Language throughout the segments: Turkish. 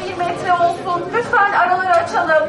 bir metre olsun. Lütfen araları açalım.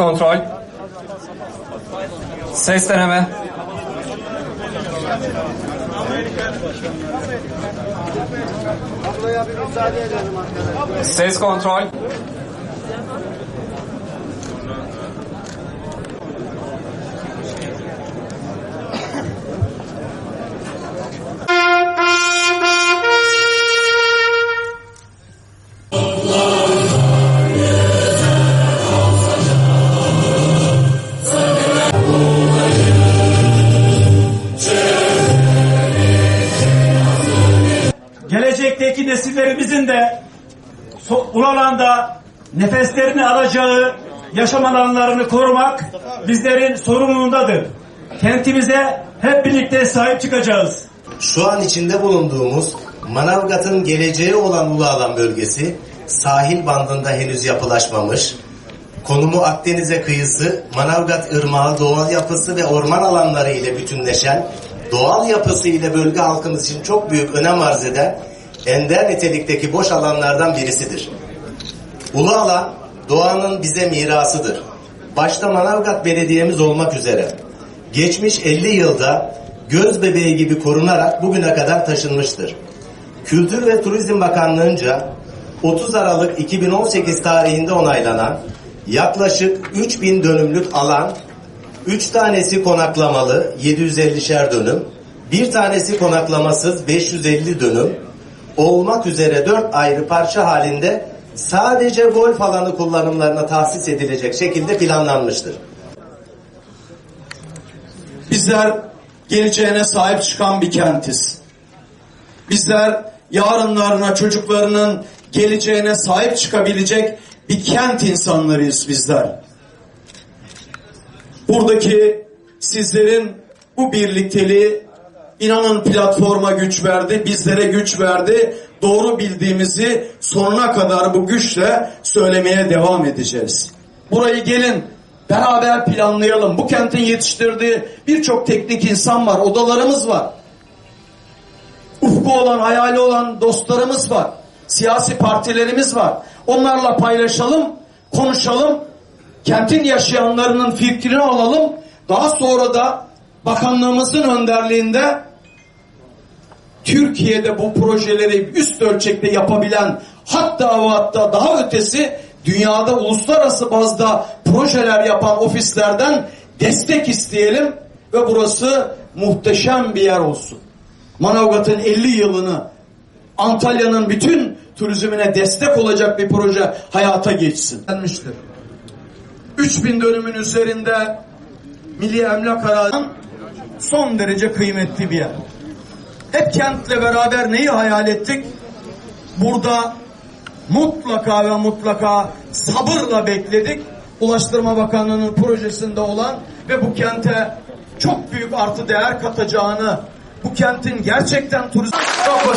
Kontrol. Ses deneme. Ses kontrol. Gelecekteki nesillerimizin de so- bu alanda nefeslerini alacağı yaşam alanlarını korumak bizlerin sorumluluğundadır. Kentimize hep birlikte sahip çıkacağız. Şu an içinde bulunduğumuz Manavgat'ın geleceği olan Ulaalan bölgesi sahil bandında henüz yapılaşmamış. Konumu Akdeniz'e kıyısı, Manavgat Irmağı doğal yapısı ve orman alanları ile bütünleşen, doğal yapısı ile bölge halkımız için çok büyük önem arz eden ender nitelikteki boş alanlardan birisidir. Ulu alan doğanın bize mirasıdır. Başta Manavgat Belediye'miz olmak üzere geçmiş 50 yılda göz bebeği gibi korunarak bugüne kadar taşınmıştır. Kültür ve Turizm Bakanlığı'nca 30 Aralık 2018 tarihinde onaylanan yaklaşık 3000 dönümlük alan 3 tanesi konaklamalı 750'şer dönüm, bir tanesi konaklamasız 550 dönüm olmak üzere 4 ayrı parça halinde sadece golf alanı kullanımlarına tahsis edilecek şekilde planlanmıştır. Bizler geleceğine sahip çıkan bir kentiz. Bizler yarınlarına çocuklarının geleceğine sahip çıkabilecek bir kent insanlarıyız bizler. Buradaki sizlerin bu birlikteliği inanın platforma güç verdi, bizlere güç verdi. Doğru bildiğimizi sonuna kadar bu güçle söylemeye devam edeceğiz. Burayı gelin beraber planlayalım. Bu kentin yetiştirdiği birçok teknik insan var, odalarımız var. Ufku olan, hayali olan dostlarımız var. Siyasi partilerimiz var. Onlarla paylaşalım, konuşalım. Kentin yaşayanlarının fikrini alalım. Daha sonra da bakanlığımızın önderliğinde Türkiye'de bu projeleri üst ölçekte yapabilen hatta ve hatta daha ötesi dünyada uluslararası bazda projeler yapan ofislerden destek isteyelim ve burası muhteşem bir yer olsun. Manavgat'ın 50 yılını Antalya'nın bütün turizmine destek olacak bir proje hayata geçsin. Denmiştir. 3000 dönümün üzerinde Milli Emlak Arazi'nin son derece kıymetli bir yer. Hep kentle beraber neyi hayal ettik? Burada mutlaka ve mutlaka sabırla bekledik. Ulaştırma Bakanlığı'nın projesinde olan ve bu kente çok büyük artı değer katacağını, bu kentin gerçekten turizm çok.